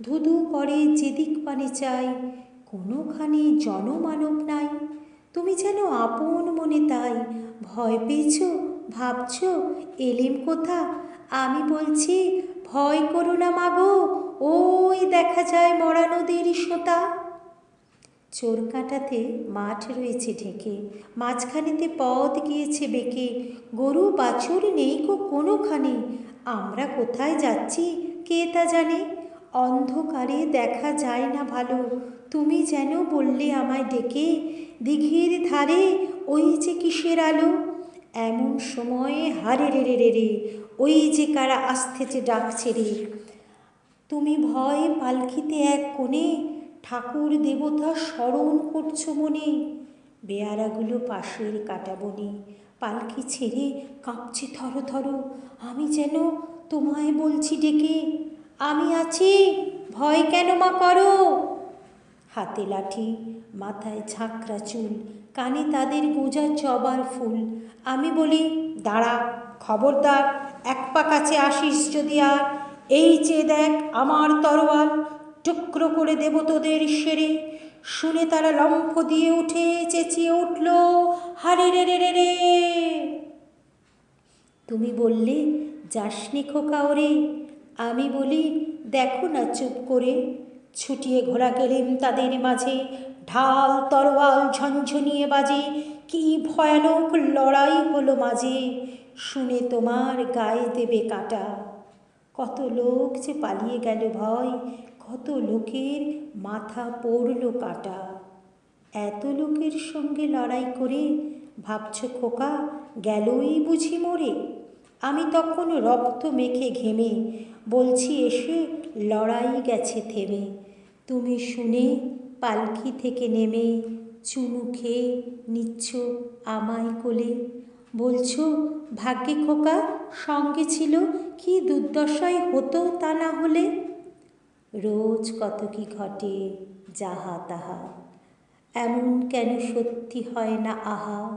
ধুধু করে যেদিক পানে চাই, কোনোখানে জনমানব নাই। তুমি যেন আপন মনে তাই, ভয় পেয়েছ, ভাবছ, এলেম কোথা? আমি বলছি, ভয় করো না মাগো, ওই দেখা যায় মরা নদীর সোতা। চোর কাটাতে মাঠ রয়েছে ঢেকে, মাঝখানেতে পথ গিয়েছে বেঁকে। গরু বাছুর নেই কোনোখানে, আমরা কোথায় যাচ্ছি কে তা জানে? অন্ধকারে দেখা যায় না ভালো। তুমি যেন বললে আমায় ডেকে, দিঘির ধারে ওই যে কিসের আলো? এমন সময়ে হারে রে রে রে ওই যে কারা আসতেছে ডাকছে রে। তুমি ভয় পালখিতে এক কোণে, ঠাকুর দেবতা স্মরণ করছ মনে। বেয়ারাগুলো পাশের কাটাবনে পালকি ছেড়ে কাঁপছে থরো থরো আমি যেন তোমায় বলছি ডেকে আমি আছি, ভয় কেন মা করো? হাতে লাঠি, মাথায় ঝাঁকড়া চুল, কানে তাদের গোজা চবার ফুল। আমি বলি, দাঁড়া, খবরদার, এক পা কাছে আসিস যদি আর। এই চেয়ে দেখ আমার তরোয়াল, টুকরো করে দেব তোদের সেরে শুনে তারা লম্ফ দিয়ে উঠে চেঁচিয়ে উঠল, হারে রে রে রে রে। তুমি বললে, যাসনি খোকা ওরে আমি বলি, দেখো না চুপ করে। ছুটিয়ে ঘোরা গেলেন তাদের মাঝে। ঢাল, তরোয়াল ঝনঝনিয়ে বাজে। কি ভয়ানক লড়াই হলো মাঝে। শুনে তোমার গায়ে দেবে কাটা। কত লোক যে পালিয়ে গেল ভয়, কত লোকের মাথা পড়ল কাটা। এত লোকের সঙ্গে লড়াই করে ভাবছ খোকা, গেলই বুঝি মরে। আমি তখন রক্ত মেখে ঘেমে বলছি, এসে, লড়াই গেছে থেমে। তুমি শুনে পালকি থেকে নেমে চুমু খেয়ে নিচ্ছ আমায় কোলে। বলছো, ভাগ্যে খোকা, সঙ্গে ছিল, কি দুর্দশায় হতো তা না হলে? রোজ কত কি ঘটে, যাহা তাহা। এমন কেন সত্যি হয় না আহা?